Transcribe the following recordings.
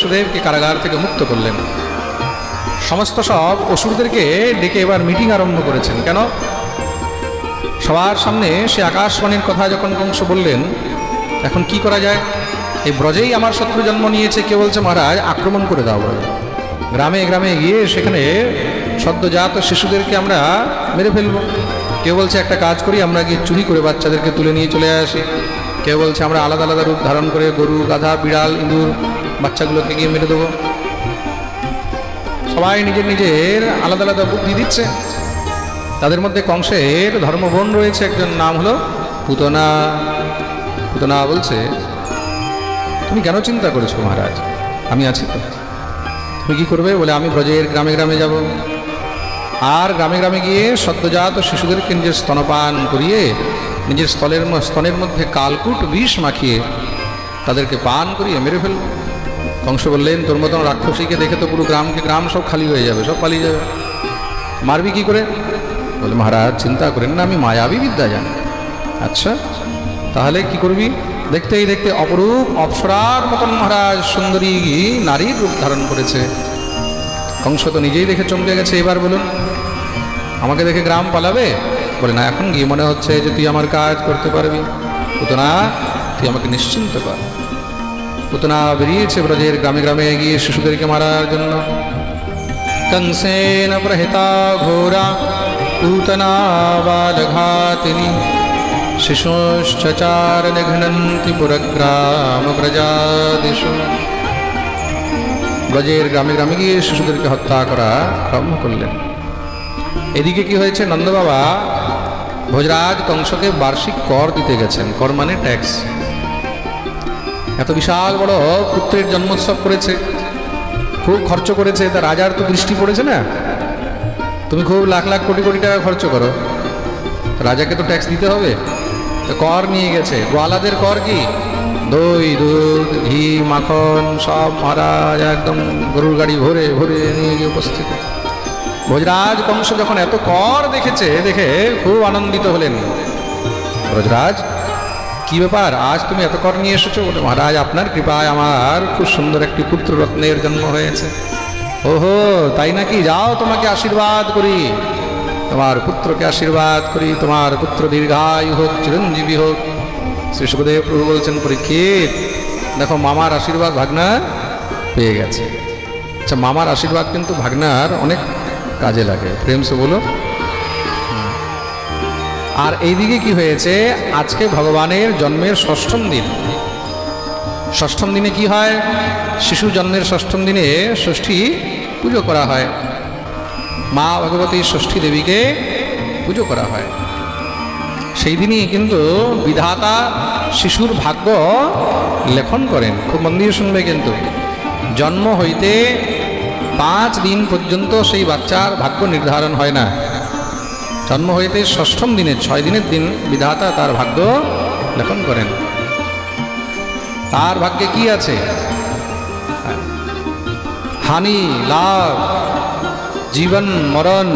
বসুদেবকে কারাগার থেকে মুক্ত করলেন। সমস্ত সব অসুরদেরকে ডেকে এবার মিটিং আরম্ভ করেছেন। কেন? সবার সামনে সে আকাশবাণীর কথা যখন কংস বললেন, এখন কি করা যায়? এই ব্রজেই আমার শত্রু জন্ম নিয়েছে, কে বলছে মহারাজ? আক্রমণ করে দাও গ্রামে গ্রামে গিয়ে সেখানে সদ্যজাত শিশুদেরকে আমরা মেরে ফেলব। কেউ বলছে, একটা কাজ করি, আমরা গিয়ে চুরি করে বাচ্চাদেরকে তুলে নিয়ে চলে আসি। কেউ বলছে, আমরা আলাদা আলাদা রূপ ধারণ করে গরু, গাধা, বিড়াল, ইঁদুর বাচ্চাগুলোকে গিয়ে মেরে দেবো। সবাই নিজের নিজের আলাদা আলাদা বুদ্ধি দিচ্ছে। তাদের মধ্যে কংসের ধর্মবোন রয়েছে, একজন নাম হলো পুতনা। পুতনা বলছে, তুমি কেন চিন্তা করেছ মহারাজ? আমি আছি তো। তুমি কি করবে বলে আমি ব্রজের গ্রামে গ্রামে যাব। আর গ্রামে গ্রামে গিয়ে সদ্যজাত শিশুদেরকে নিজের স্তনপান করিয়ে, নিজের স্থলের স্তনের মধ্যে কালকুট বিষ মাখিয়ে তাদেরকে পান করিয়ে মেরে ফেলব। কংস বললেন, তোর মতন রাক্ষসীকে দেখে তো পুরো গ্রামকে গ্রাম সব খালি হয়ে যাবে, সব পালিয়ে যাবে। মারবি কি করে? বলে, মহারাজ, চিন্তা করেন না, আমি মায়াবী বিদ্যা জানি। আচ্ছা তাহলে কি করবি? দেখতেই দেখতে অপরূপ, অপ্সরার মতন মহারাজ সুন্দরী নারীর রূপ ধারণ করেছে। কংস তো নিজেই দেখে চমকে গেছে, এবার বলুন, আমাকে দেখে গ্রাম পালাবে? বলে, না, এখন গিয়ে মনে হচ্ছে যে তুই আমার কাজ করতে পারবি। তো না তুই আমাকে নিশ্চিন্ত কর। পুতনা বেরিয়েছে ব্রজের গ্রামে গ্রামে গিয়ে শিশুদেরকে মারার জন্য कंसेन प्रहिता घोरा पूतना बालघातिनि शिशुश्चचार निघ्नन्ति पुरग्रामप्रजादिषु ব্রজের গ্রামে গ্রামে গিয়ে শিশুদেরকে হত্যা করা আরম্ভ করলেন এদিকে কি হয়েছে নন্দবাবা ভোজরাজ কংসকে বার্ষিক কর দিতে গেছেন কর মানে ট্যাক্স এত বিশাল বড় পুত্রের জন্মোৎসব করেছে। খুব খরচ করেছে, তা রাজার তো দৃষ্টি পড়েছে না? তুমি খুব লাখ লাখ কোটি কোটি টাকা খরচ করো। রাজাকে তো ট্যাক্স দিতে হবে। কর নিয়ে গেছে। গোয়ালাদের কর কি? দই, দুধ, ঘি, মাখন, সব মহারাজ একদম গরুর গাড়ি ভরে ভরে নিয়ে গিয়ে উপস্থিত। ভোজরাজ কংস যখন এত কর দেখেছে, দেখে খুব আনন্দিত হলেন। ব্রজরাজ কি ব্যাপার? আজ তুমি এত কর নিয়ে এসেছ বলে? মহারাজ, আপনার কৃপায় আমার খুব সুন্দর একটি পুত্র রত্নের জন্ম হয়েছে। ওহো, তাই নাকি? যাও, তোমাকে আশীর্বাদ করি। তোমার পুত্রকে আশীর্বাদ করি। তোমার পুত্র দীর্ঘায়ু হোক, চিরঞ্জীবী হোক। শ্রী সুখদেব প্রভু বলছেন, পরীক্ষিত, দেখো, মামার আশীর্বাদ ভাগনা পেয়ে গেছে। আচ্ছা মামার আশীর্বাদ কিন্তু ভাগনার অনেক কাজে লাগে। প্রেম সে বলো। আর এইদিকে কি হয়েছে? আজকে ভগবানের জন্মের ষষ্ঠম দিন। ষষ্ঠম দিনে কি হয়? শিশু জন্মের ষষ্ঠম দিনে ষষ্ঠী পুজো করা হয়। মা ভগবতী ষষ্ঠী দেবীকে পুজো করা হয়। সেই দিনই কিন্তু বিধাতা শিশুর ভাগ্য লেখন করেন। খুব মন দিয়ে শুনবে কিন্তু। জন্ম হইতে পাঁচ দিন পর্যন্ত সেই বাচ্চার ভাগ্য নির্ধারণ হয় না। জন্ম হইতে ষষ্ঠম দিনে ছয় দিনের দিন বিধাতা তার ভাগ্য লেখন করেন তার ভাগ্যে কি আছে হানি লাভ জীবন মরণ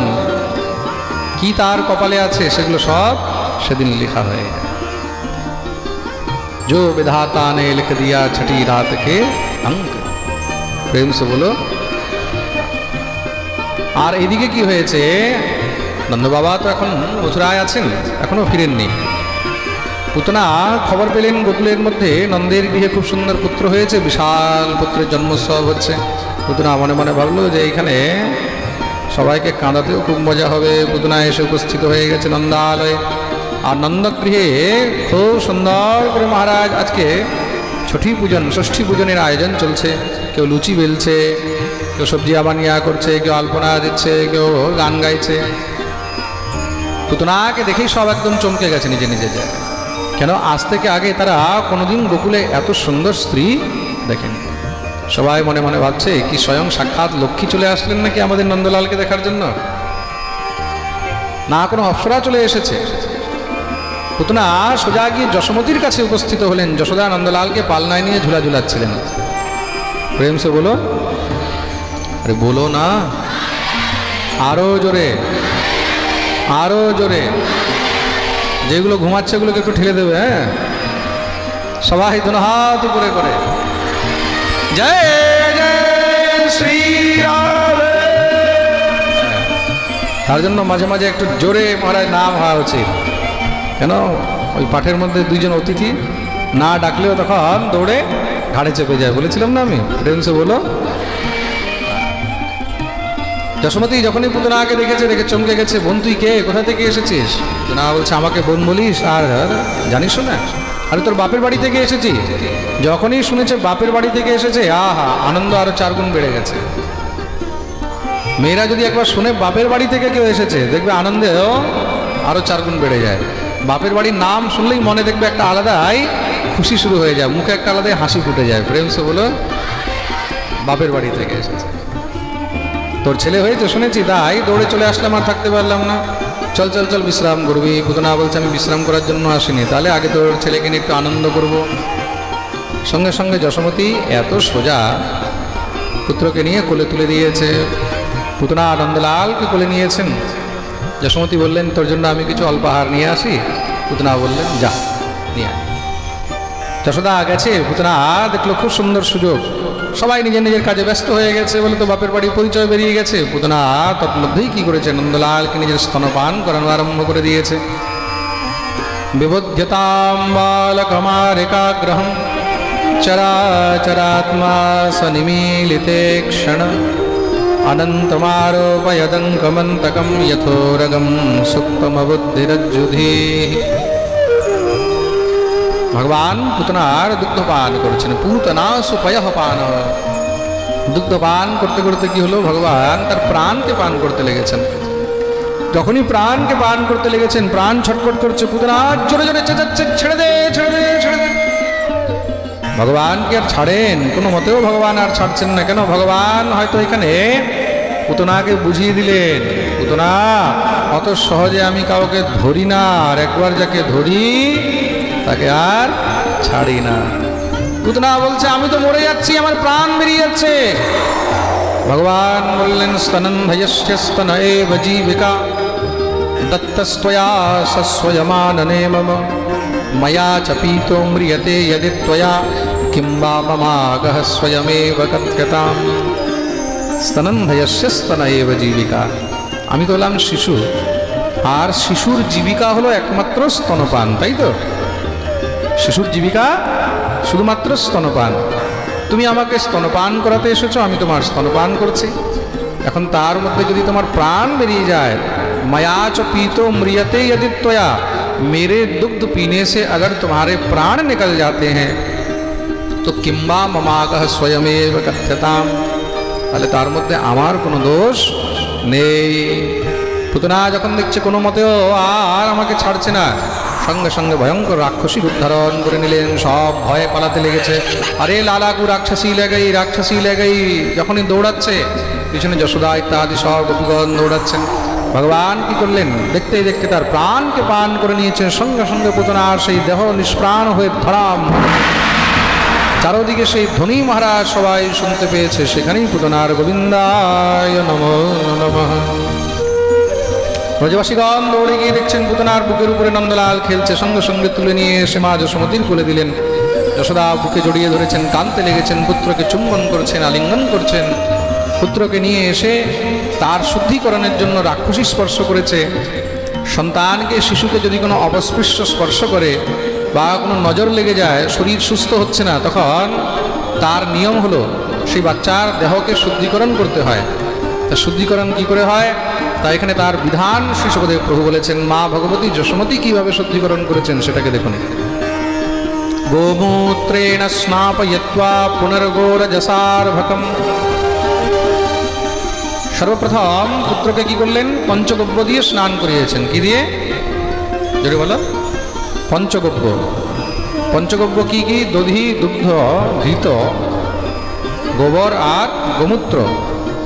কি তার কপালে আছে সেগুলো সব সেদিন লেখা হয়ে যায় जो विधाता ने लिख दिया छठी रात के अंक প্রেম সে বলো আর এদিকে কি হয়েছে নন্দ বাবা তো এখন মথুরায় আছেন এখনও ফিরেননি। পুতনা খবর পেলেন গোকুলের মধ্যে, নন্দের গৃহে খুব সুন্দর পুত্র হয়েছে, বিশাল পুত্রের জন্মোৎসব হচ্ছে। পুতনা মনে মনে ভাবলো যে এখানে সবাইকে কাঁদাতেও খুব মজা হবে। পুতনা এসে উপস্থিত হয়ে গেছে নন্দালয়ে। আর নন্দগৃহে খুব সুন্দর করে মহারাজ আজকে ছঠি পূজন, ষষ্ঠী পূজনের আয়োজন চলছে। কেউ লুচি বেলছে, কেউ সবজি আবানিয়া করছে, কেউ আলপনা দিচ্ছে, কেউ গান গাইছে। পুতনাকে দেখেই সব একদম চমকে গেছে নিজে নিজে জায়গায় কেন? আজ থেকে আগে তারা কোনোদিন গোকুলে এত সুন্দর স্ত্রী দেখেনি। সবাই মনে মনে ভাবছে কি স্বয়ং সাক্ষাৎ লক্ষ্মী চলে আসলেন নাকি আমাদের নন্দলালকে দেখার জন্য? না, কোনো অপ্সরা চলে এসেছে। পুতনা সোজা গিয়ে যশোমতির কাছে উপস্থিত হলেন। যশোদা নন্দলালকে পালনায় নিয়ে ঝুলা ঝুলাচ্ছিলেন। প্রেম সে বলো আরে বলো না। আরও জোরে। আরও জোরে। যেগুলো ঘুমাচ্ছে ওগুলোকে একটু ঠেলে দেবে হ্যাঁ? সবাই দোনো হাত উপরে করে। শ্রী তার জন্য মাঝে মাঝে একটু জোরে মহারাজ নাম হওয়া উচিত। কেন? ওই পাঠের মধ্যে দুইজন অতিথি না ডাকলেও তখন দৌড়ে ঘাড়ে চেপে যায়। বলেছিলাম না আমি? প্রেমসে বলো যশোমতী যখনই পুতনাকে দেখেছে, দেখে চমকে গেছে, বোন, তুই কে? কোথা থেকে এসেছিস? পুতনা বলছে, আমাকে বোন বলিস, আর জানিস না আরে তোর বাপের বাড়ি থেকে এসেছি। যখনই শুনেছে বাপের বাড়ি থেকে এসেছে, আহা, আনন্দ আরও চার গুণ বেড়ে গেছে। মেয়েরা যদি একবার শুনে বাপের বাড়ি থেকে কেউ এসেছে, দেখবে আনন্দেও আরও চার গুণ বেড়ে যায়। বাপের বাড়ির নাম শুনলেই মনে দেখবে একটা আলাদাই খুশি শুরু হয়ে যায়, মুখে একটা আলাদাই হাসি ফুটে যায়। প্রেম সে বলো, বাপের বাড়ি থেকে এসেছে। তোর ছেলে হয়েছে শুনেছি, তাই দৌড়ে চলে আসলাম আর থাকতে পারলাম না। চল চল চল, বিশ্রাম করবি। পুতনা বলছে, আমি বিশ্রাম করার জন্য আসিনি। তাহলে আগে তোর ছেলেকে নিয়ে একটু আনন্দ করব। সঙ্গে সঙ্গে যশোমতী এত সোজা পুত্রকে নিয়ে কোলে তুলে দিয়েছে। পুতনা আনন্দলালকে কোলে নিয়েছেন। যশোমতী বললেন, তোর জন্য আমি কিছু অল্পাহার নিয়ে আসি? পুতনা বললেন, যা, নিয়ে। যশোদা গেছে। পুতনা দেখল খুব সুন্দর সুযোগ। সবাই নিজের নিজের কাজে ব্যস্ত হয়ে গেছে বলে তো বাপের বাড়ির পরিচয় বেরিয়ে গেছে। পুতনা তৎমধ্যেই কি করেছে নন্দলালকে নিজের স্তনপান করানো আরম্ভ করে দিয়েছে। বিবোধ্যতাম বালকমারিকাগ্রহম, চরাচরাত্মা সনিমীলিতে ক্ষণ। অনন্তমারোপয়দঙ্কমন্তকম যথোরগম সুপ্তমবুদ্ধিরজ্জুধি ভগবান পুতনার দুগ্ধপান করছেন পুতনা সুপয় পান দুগ্ধপান করতে করতে কি হলো? ভগবান তার প্রাণকে পান করতে লেগেছেন। যখনই প্রাণকে পান করতে লেগেছেন, প্রাণ ছটফট করছে পুতনা জোরে জোরে চেঁচাচ্ছে, ছেড়ে দে ছেড়ে দে ছেড়ে দে। ভগবান কি আর ছাড়েন? কোনো মতেও ভগবান আর ছাড়ছেন না কেন? ভগবান হয়তো এখানে পুতনাকে বুঝিয়ে দিলেন, পুতনা, অত সহজে আমি কাউকে ধরি না, আর একবার যাকে ধরি তাকে আর ছাড়ি না। পুতনা বলছে, আমি তো মরে যাচ্ছি, আমার প্রাণ বেরিয়ে যাচ্ছে ভগবান বললেন স্তনন ভয়স্য স্তন এব জীবিকা দত্তস্তয়া সস্বয়মাননে মম। ময়া চ পীতো ম্রিয়তে যদি ত্বয়া কিংবা মমাগহ স্বয়মেব কথ্যতাম স্তনন ভয়স্য স্তন এব জীবিকা আমি তো হলাম শিশু। আর শিশুর জীবিকা হলো একমাত্র স্তনপান, তাই তো? শিশুর জীবিকা শুধুমাত্র স্তনপান তুমি আমাকে স্তনপান করাতে এসেছো আমি তোমার স্তনপান করছি এখন তার মধ্যে যদি তোমার প্রাণ বেরিয়ে যায় মায়া চ पीतो म्रियते यदि त्वया मेरे दुग्ध पीने से अगर तुम्हारे प्राण निकल जाते हैं তো কিংবা মমাগহ স্বয়মেব কথ্যতাম তাহলে তার মধ্যে আমার কোনো দোষ নেই পুতনা যখন দেখছে কোনো মতেও আর আমাকে ছাড়ছে না সঙ্গে সঙ্গে ভয়ঙ্কর রাক্ষসী রূপ ধারণ করে নিলেন। সব ভয়ে পালাতে লেগেছে। আরে লালাকু রাক্ষসী লেগাই রাক্ষসী লেগাই, যখনই দৌড়াচ্ছে, পিছনে যশোদা, ইত্যাদি সব গোপীগণ দৌড়াচ্ছেন। ভগবান কি করলেন? দেখতেই দেখতে তার প্রাণকে পান করে নিয়েছেন। সঙ্গে সঙ্গে পুতনার সেই দেহ নিষ্প্রাণ হয়ে ধরাম। চারোদিকে সেই ধনী মহারাজ সবাই শুনতে পেয়েছে। সেখানেই পুতনার গোবিন্দায় নম নম। ব্রজবাসীগণ, দৌড়ে গিয়ে দেখছেন পুতনার বুকের উপরে নন্দলাল খেলছে। সঙ্গে সঙ্গে তুলে নিয়ে এসে মা যশোমতির কোলে দিলেন। যশোদা বুকে জড়িয়ে ধরেছেন কানতে লেগেছেন, পুত্রকে চুম্বন করছেন, আলিঙ্গন করছেন। পুত্রকে নিয়ে এসে তার শুদ্ধিকরণের জন্য রাক্ষসী স্পর্শ করেছে। সন্তানকে, শিশুকে যদি কোনো অপস্পৃশ্য স্পর্শ করে বা কোনো নজর লেগে যায়, শরীর সুস্থ হচ্ছে না, তখন তার নিয়ম হলো, সেই বাচ্চার দেহকে শুদ্ধিকরণ করতে হয়। তা শুদ্ধিকরণ কি করে হয়? তা এখানে তার বিধান শ্রী সুখদেব প্রভু বলেছেন, মা ভগবতী যশোমতী কীভাবে শুদ্ধিকরণ করেছেন সেটাকে দেখুন। গোমূত্রেণ স্নাপয়ত্বা পুনর্গোরজসার্ভকম। সর্বপ্রথম পুত্রকে কি করলেন? পঞ্চগব্য দিয়ে স্নান করিয়েছেন। কি দিয়ে? যদি বলো। পঞ্চগব্য। পঞ্চগব্য কি কি? দধি, দুগ্ধ ঘৃত গোবর আর গোমূত্র।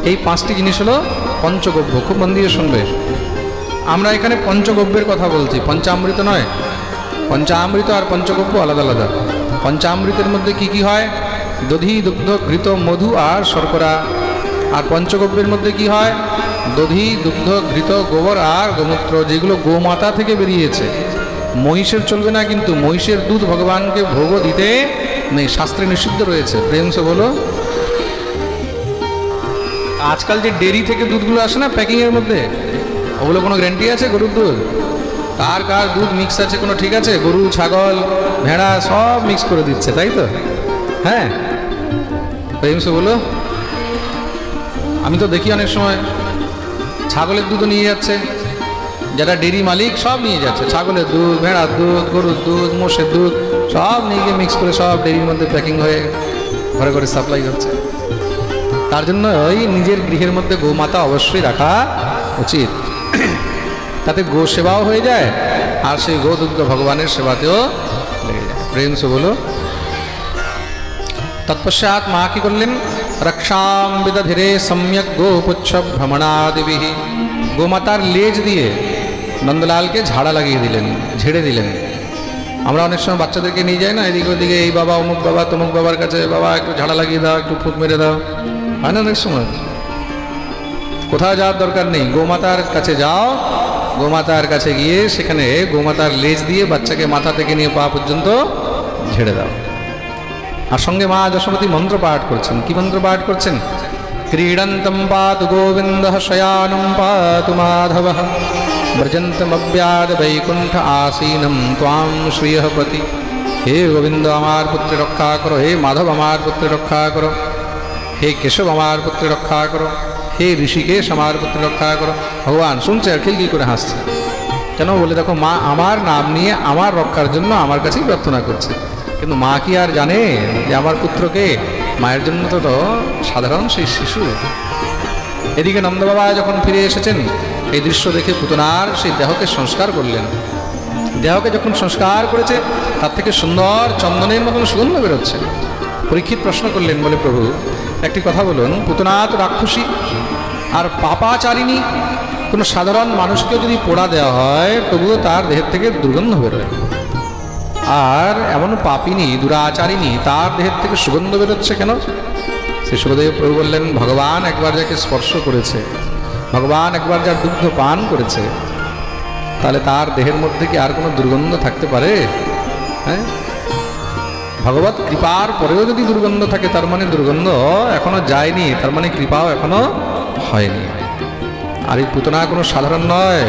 এই পাঁচটি জিনিস হলো পঞ্চগব্য। খুব মন দিয়ে শুনবে। আমরা এখানে পঞ্চগব্যের কথা বলছি। পঞ্চামৃত নয়। পঞ্চামৃত আর পঞ্চগব্য আলাদা আলাদা। পঞ্চামৃতের মধ্যে কি কি হয়? দধি, দুগ্ধ, ঘৃত, মধু আর শর্করা। আর পঞ্চগব্যের মধ্যে কি হয়? দধি, দুগ্ধ, ঘৃত, গোবর আর গোমূত্র, যেগুলো গোমাতা থেকে বেরিয়েছে। মহিষের চলবে না কিন্তু মহিষের দুধ ভগবানকে ভোগ দিতে নেই। শাস্ত্রে নিষিদ্ধ রয়েছে। প্রেম বলো আজকাল যে ডেরি থেকে দুধগুলো আসে না প্যাকিংয়ের মধ্যে, ওগুলো কোনো গ্যারান্টি আছে গরুর দুধ? কার কার দুধ মিক্স আছে কোনো ঠিক আছে? গরু, ছাগল, ভেড়া সব মিক্স করে দিচ্ছে, তাই তো? হ্যাঁ? প্রেমসে, বলো। আমি তো দেখি অনেক সময় ছাগলের দুধও নিয়ে যাচ্ছে, যারা ডেরি মালিক সব নিয়ে যাচ্ছে, ছাগলের দুধ, ভেড়ার দুধ, গরুর দুধ, মোষের দুধ, সব নিয়ে গিয়ে মিক্স করে সব ডেরির মধ্যে প্যাকিং হয়ে ঘরে ঘরে সাপ্লাই হচ্ছে। তার জন্য ওই নিজের গৃহের মধ্যে গোমাতা অবশ্যই রাখা উচিত। তাতে গো সেবাও হয়ে যায়, আর সেই গোদুগ্ধ ভগবানের সেবাতেও লেগে যায়। প্রেম সে বলো। তৎপশ্চাৎ মা কি করলেন? রক্ষাম বিদধিরে সম্যক গোপুচ্ছ ভ্রমণাদিবি গোমাতার লেজ দিয়ে নন্দলালকে ঝাড়া লাগিয়ে দিলেন, ঝেড়ে দিলেন। আমরা অনেক সময় বাচ্চাদেরকে নিয়ে যাই না, এদিকে ওদিকে, এই বাবা, অমুক বাবা, তমুক বাবার কাছে, বাবা, একটু ঝাড়া লাগিয়ে দাও, একটু ফুট মেরে দাও। হয় না অনেক সময়। কোথাও যাওয়ার দরকার নেই। গোমাতার কাছে যাও। গোমাতার কাছে গিয়ে সেখানে গোমাতার লেজ দিয়ে বাচ্চাকে মাথা থেকে নিয়ে পা পর্যন্ত ঝেড়ে দাও। আর সঙ্গে মা যশোমতী মন্ত্র পাঠ করছেন। কি মন্ত্র পাঠ করছেন? ক্রীড়ন্তম পাতু গোবিন্দ শয়ানম পাতু মাধব। ব্রজন্তমব্যাদ বৈকুণ্ঠ আসীনম ত্বাম শ্রিয়পতি হে গোবিন্দ, আমার পুত্রে রক্ষা করো। হে মাধব, আমার পুত্রে রক্ষা করো। হে কেশব, আমার পুত্র রক্ষা করো। হে ঋষিকেশ, আমার পুত্র রক্ষা করো। ভগবান শুনছে আর খিলকি করে হাসছে। কেন? বলে, দেখো, মা আমার নাম নিয়ে আমার রক্ষার জন্য আমার কাছেই প্রার্থনা করছে। কিন্তু মা কি আর জানে যে আমার পুত্রকে মায়ের জন্য তো সাধারণ সেই শিশু? এদিকে নন্দবাবা যখন ফিরে এসেছেন, এই দৃশ্য দেখে পুতনার সেই দেহকে সংস্কার করলেন। দেহকে যখন সংস্কার করেছে, তার থেকে সুন্দর চন্দনের মতন সুগন্ধ বেরোচ্ছে। পরীক্ষিত প্রশ্ন করলেন, বলে, প্রভু একটি কথা বলুন পুতনা তো রাক্ষসী আর পাপাচারিণী, কোনো সাধারণ মানুষকে যদি পোড়া দেওয়া হয়, তবুও তার দেহের থেকে দুর্গন্ধ বেরোয়। আর এমন পাপিনী দুরাচারিণী, তার দেহের থেকে সুগন্ধ বেরোচ্ছে কেন? শ্রী সুখদেব প্রভু বললেন, ভগবান একবার যাকে স্পর্শ করেছে, ভগবান একবার যার দুগ্ধ পান করেছে, তাহলে তার দেহের মধ্যে কি আর কোনো দুর্গন্ধ থাকতে পারে? হ্যাঁ? ভগবত কৃপার পরেও যদি দুর্গন্ধ থাকে, তার মানে দুর্গন্ধ এখনও যায়নি, তার মানে কৃপাও এখনও হয়নি। আর এই পুতনা কোনো সাধারণ নয়।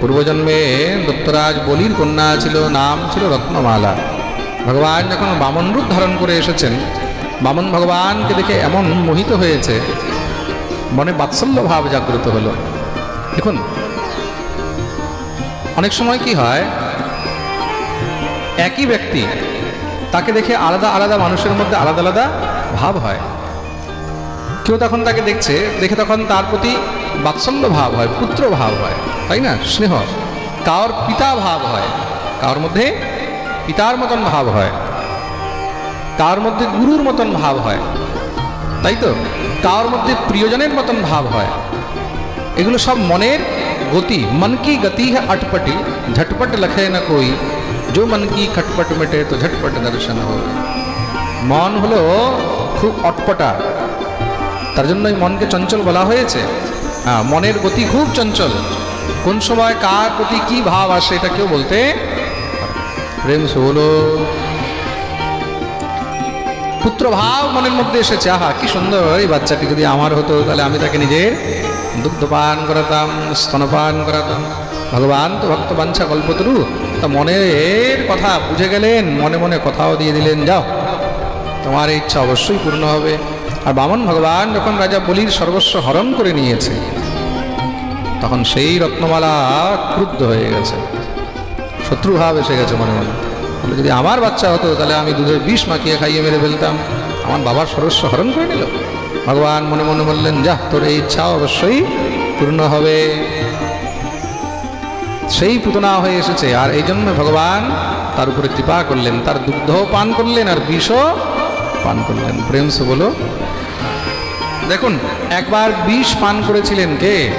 পূর্বজন্মে দত্তরাজ বলির কন্যা ছিল, নাম ছিল রত্নমালা। ভগবান যখন বামন রূপ ধারণ করে এসেছেন, বামন ভগবানকে দেখে এমন মোহিত হয়েছে, মনে বাৎসল্য ভাব জাগ্রত হলো। দেখুন, অনেক সময় কি হয়, একই ব্যক্তি তাকে দেখে আলাদা আলাদা মানুষের মধ্যে আলাদা আলাদা ভাব হয়। কেউ তখন তাকে দেখছে, দেখে তখন তার প্রতি বাৎসল্য ভাব হয়, পুত্র ভাব হয়, তাই না? স্নেহ। কার পিতা ভাব হয়, কার মধ্যে পিতার মতন ভাব হয় কার মধ্যে গুরুর মতন ভাব হয়, তাই তো? কার মধ্যে প্রিয়জনের মতন ভাব হয়। এগুলো সব মনের গতি, মন কি গতি হ্যাঁ আটপটি, ঝটপট লেখে না কই। जो मन की खटपट मिटे तो झटपट दर्शन हो মন হলো খুব অটপটা তার জন্য এই মনকে চঞ্চল বলা হয়েছে হ্যাঁ মনের গতি খুব চঞ্চল কোন সময় কার প্রতি কি ভাব আসে এটা কেউ বলতে পারে না। প্রেম সে বলো পুত্র ভাব মনের মধ্যে এসেছে আহা কি সুন্দর এই বাচ্চাটি যদি আমার হতো তাহলে আমি তাকে নিজের দুগ্ধপান করাতাম স্তনপান করাতাম ভগবান তো ভক্ত বাঞ্ছা কল্পতরু। তা মনের কথা বুঝে গেলেন, মনে মনে কথাও দিয়ে দিলেন, যাও। তোমার ইচ্ছা অবশ্যই পূর্ণ হবে। আর বামন ভগবান যখন রাজা বলির সর্বস্ব হরণ করে নিয়েছে, তখন সেই রত্নমালা ক্রুদ্ধ হয়ে গেছে। শত্রুভাব এসে গেছে মনে মনে। বলে, যদি আমার বাচ্চা হতো, তাহলে আমি দুধের বিষ মাখিয়ে খাইয়ে মেরে ফেলতাম। আমার বাবার সর্বস্ব হরণ করে নিল। ভগবান মনে মনে বললেন যা তোর এই ইচ্ছা অবশ্যই পূর্ণ হবে। সেই পুতনা হয়ে এসেছে। আর এই জন্য ভগবান তার উপরে কৃপা করলেন, তার দুগ্ধ পান করলেন আর বিষও পান করলেন। প্রেম সে বলো। দেখুন, একবার বিষ পান করেছিলেন কে?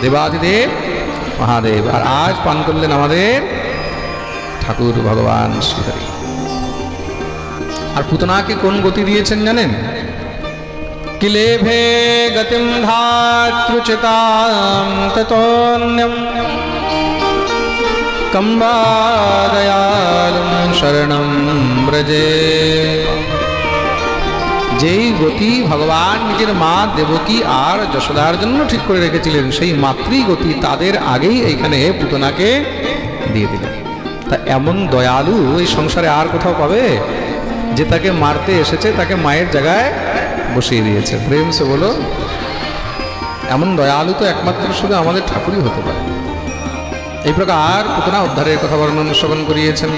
দেবাদিদেব, মহাদেব। আর আজ পান করলেন আমাদের ঠাকুর ভগবান শ্রীহরি। আর পুতনাকে কোন গতি দিয়েছেন জানেন? কিলেভে গতিম ধাতৃচিতাম ততোন্যম। কম্বাদয়ালুম শরণম ব্রজে যেই গতি ভগবান নিজের মা দেবকী আর যশোদার জন্য ঠিক করে রেখেছিলেন, সেই মাতৃ গতি তাদের আগেই এইখানে পুতনাকে দিয়ে দিলেন। তা এমন দয়ালু এই সংসারে আর কোথাও পাবে? যে তাকে মারতে এসেছে, তাকে মায়ের জায়গায় বসিয়ে দিয়েছে। প্রেম সে বলো, এমন দয়ালু তো একমাত্র শুধু আমাদের ঠাকুরই হতে পারে। এই প্রকার পুতনা উদ্ধারের কথা বর্ণন শ্রবণ করিয়েছেন।